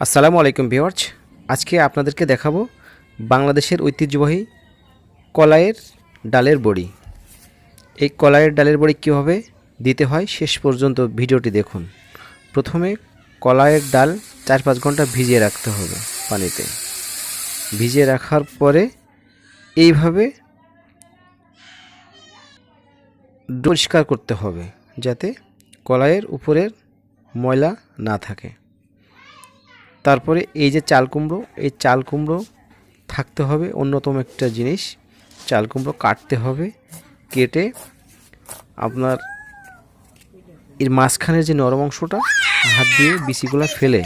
আসসালামু আলাইকুম ভিওয়ার্স আজকে আপনাদেরকে দেখাবো বাংলাদেশের ঐতিহ্যবাহী কলাইয়ের ডালের বড়ি। এই কলাইয়ের ডালের বড়ি কীভাবে দিতে হয় শেষ পর্যন্ত ভিডিওটি দেখুন। প্রথমে কলাইয়ের ডাল চার পাঁচ ঘণ্টা ভিজিয়ে রাখতে হবে পানিতে। ভিজিয়ে রাখার পরে এইভাবে পরিষ্কার করতে হবে যাতে কলাইয়ের উপরের ময়লা না থাকে। তারপরে এই যে চাল কুমড়ো, এই চাল কুমড়ো থাকতে হবে অন্যতম একটা জিনিস। চাল কুমড়ো কাটতে হবে, কেটে আপনার এর মাঝখানের যে নরম অংশটা, হাত দিয়ে বিচিগুলো ফেলে।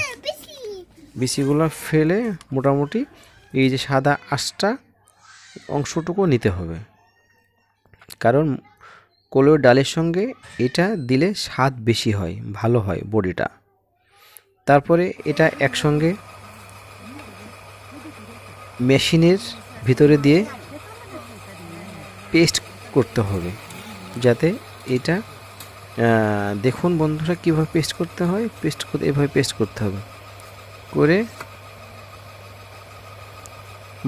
বিচিগুলো ফেলে মোটামুটি এই যে সাদা আঁশটা অংশটুকু নিতে হবে। কারণ কলোর ডালের সঙ্গে এটা দিলে স্বাদ বেশি হয়, ভালো হয় বড়িটা। তারপরে এটা একসঙ্গে মেশিনের ভিতরে দিয়ে পেস্ট করতে হবে, যাতে এটা দেখুন বন্ধুরা কীভাবে পেস্ট করতে হয়, পেস্ট করতে, এভাবে পেস্ট করতে হবে। করে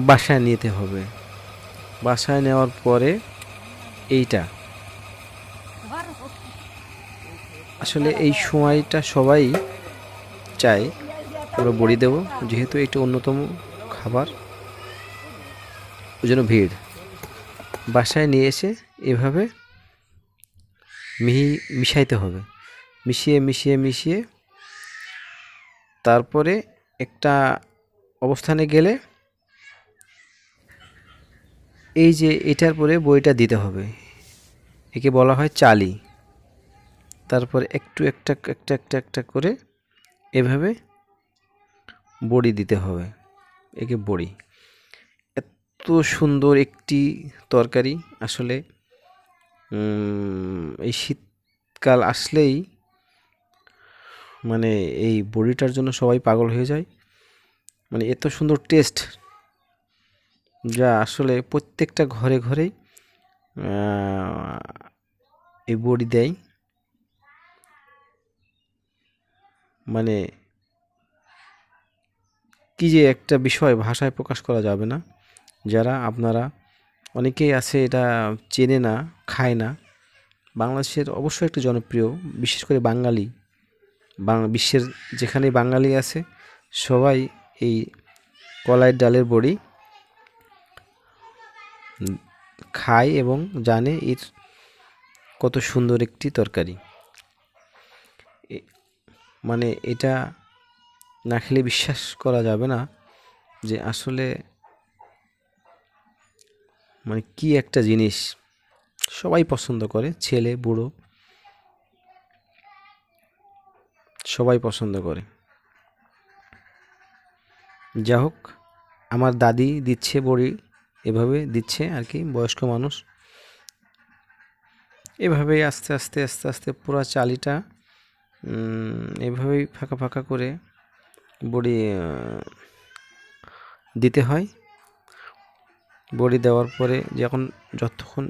বাসায় নিতে হবে। বাসায় নেওয়ার পরে এইটা। আসলে এই সময়টা সবাই চাই আমরা বড়ি দেবো। যেহেতু এটা অন্যতম খাবার ওই জন্য ভিড়। বাসায় নিয়ে এসে এভাবে মিহি মিশাইতে হবে। মিশিয়ে মিশিয়ে মিশিয়ে তারপরে একটা অবস্থানে গেলে এই যে এটার পরে বইটা দিতে হবে। একে বলা হয় চালি। তারপরে একটু একটা একটা একটা একটা করে এভাবে বড়ি দিতে হবে। একে বড়ি। এত সুন্দর একটি তরকারি। আসলে এই শীতকাল আসলেই মানে এই বড়িটার জন্য সবাই পাগল হয়ে যায়। মানে এত সুন্দর টেস্ট যা আসলে প্রত্যেকটা ঘরে ঘরেই এই বড়ি দেয়। মানে কি যে একটা বিষয় ভাষায় প্রকাশ করা যাবে না। যারা আপনারা অনেকেই আছে এটা চেনে না, খায় না। বাংলাদেশের অবশ্যই একটি জনপ্রিয়, বিশেষ করে বাঙালি বিশ্বের যেখানে বাঙালি আছে, সবাই এই কলাইয়ের ডালের বড়ি খায় এবং জানে এর কত সুন্দর একটি তরকারি। মানে এটা না খেলে বিশ্বাস করা যাবে না যে আসলে মানে কি একটা জিনিস সবাই পছন্দ করে, ছেলে, বুড়ো। সবাই পছন্দ করে। যা হোক, আমার দাদি দিচ্ছে, বড়ি এভাবে দিচ্ছে আর কি, বয়স্ক মানুষ। এভাবেই আস্তে আস্তে আস্তে আস্তে পুরো চালিটা এভাবেই ফাঁকা ফাঁকা করে বড়ি দিতে হয়। বড়ি দেওয়ার পরে যখন যতক্ষণ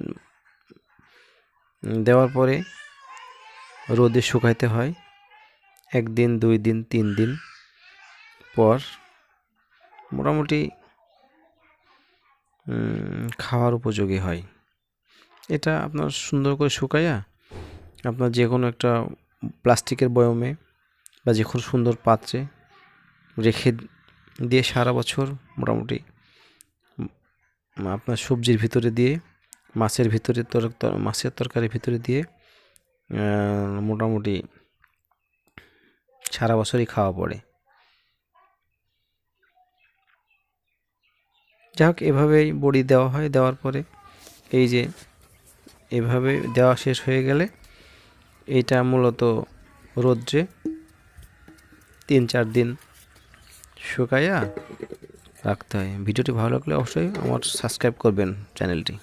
দেওয়ার পরে রোদে শুকাইতে হয়, একদিন, দুই দিন, তিন দিন পর মোটামুটি খাওয়ার উপযোগী হয়। এটা আপনার সুন্দর করে শুকাইয়া আপনার যে কোনো একটা প্লাস্টিকের বয়মে বা যে কোনো সুন্দর পাত্রে রেখে দিয়ে সারা বছর মোটামুটি আপনার সবজির ভিতরে দিয়ে, মাছের ভিতরে তর, তর- মাছের তরকারির ভিতরে দিয়ে মোটামুটি সারা বছরই খাওয়া পড়ে। যাই হোক, এভাবেই বড়ি দেওয়া হয়। দেওয়ার পরে এই যে এভাবে দেওয়া শেষ হয়ে গেলে এইটা মূলত রোদ্রে তিন চার দিন শুকাইয়া রাখতে হয়। ভিডিওটি ভালো লাগলে অবশ্যই আমার সাবস্ক্রাইব করবেন চ্যানেলটি।